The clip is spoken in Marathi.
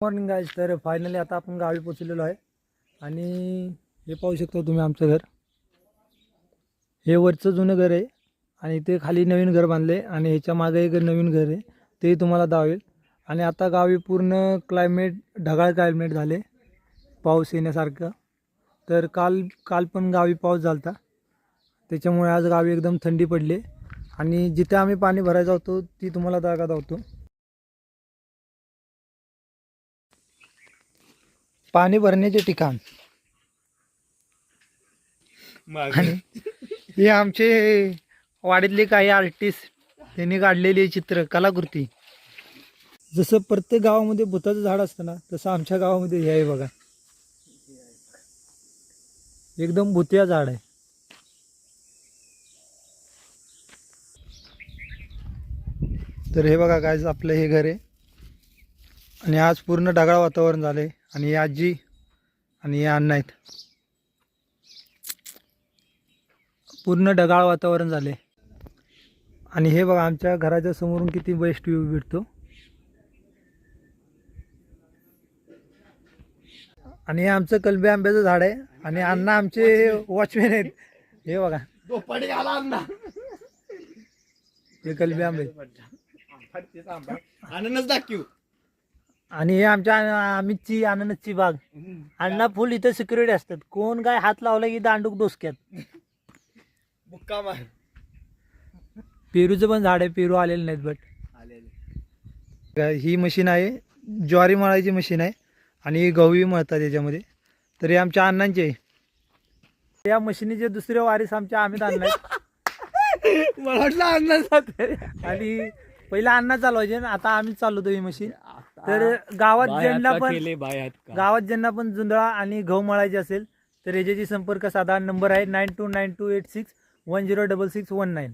मॉर्निंग गाईज तर फायनली आता आपण गावी पोचलेलो आहे. आणि हे पाहू शकता तुम्ही आमचं घर. हे वरचं जुनं घर आहे आणि ते खाली नवीन घर बांधले आणि ह्याच्या मागे एक नवीन घर आहे. ते तुम्हाला दावेल आणि आता गावी पूर्ण क्लायमेट ढगाळ क्लायमेट झाले. पाऊस येण्यासारखं. तर काल काल पण गावी पाऊस झाला होता त्याच्यामुळे आज गावी एकदम थंडी पडली आणि जिथे आम्ही पाणी भरायला होतो ती तुम्हाला जागा धावतो पाणी भरण्याचे ठिकाण. आणि हे आमचे वाडीतले काही आर्टिस्ट त्यांनी काढलेली चित्र कलाकृती. जसं प्रत्येक गावामध्ये भुताचं झाड असतं ना तसं आमच्या गावामध्ये हे आहे बघा. एकदम भुतिया झाड आहे. तर हे बघा काय आपलं हे घर आहे. आणि आज पूर्ण ढगाळ वातावरण झालंय. आणि ही आजी आणि हे अण्णा आहेत. पूर्ण ढगाळ वातावरण झाले. आणि हे बघा आमच्या घराच्या समोरून किती बेस्ट व्ह्यू भेटतो. आणि हे आमचं कलबे आंब्याचं झाड आहे. आणि अण्णा आमचे वॉचमॅन आहेत. हे बघा. हे कलबे आंबे. दाखवू. आणि हे आमच्या अमितची अननसची बाग. अण्णा फुल इथं सिक्युरिटी असतात. कोण काय हात लावला की दांडूक डोसक्यात. बुक्का मार. पेरूचं पण झाड आहे पेरू आलेले नाहीत बट. आलेले ही मशीन आहे ज्वारी मळायची मशीन आहे आणि ही गहूही मळतात याच्यामध्ये. तर हे आमच्या अण्णांचे आहे. या मशीनीचे दुसरे वारीस आमच्या अमित अण्णा मला वाटलं आनंद आणि पहिला अण्णा चालवायचे आता आम्ही चालवतो ही मशीन. तर गावात ज्यांना पण गावात ज्यांना पण जुंधळा आणि गहू मळायचे असेल तर याच्याशी संपर्क साधा नंबर आहे nine two nine two eight six one zero double six one nine.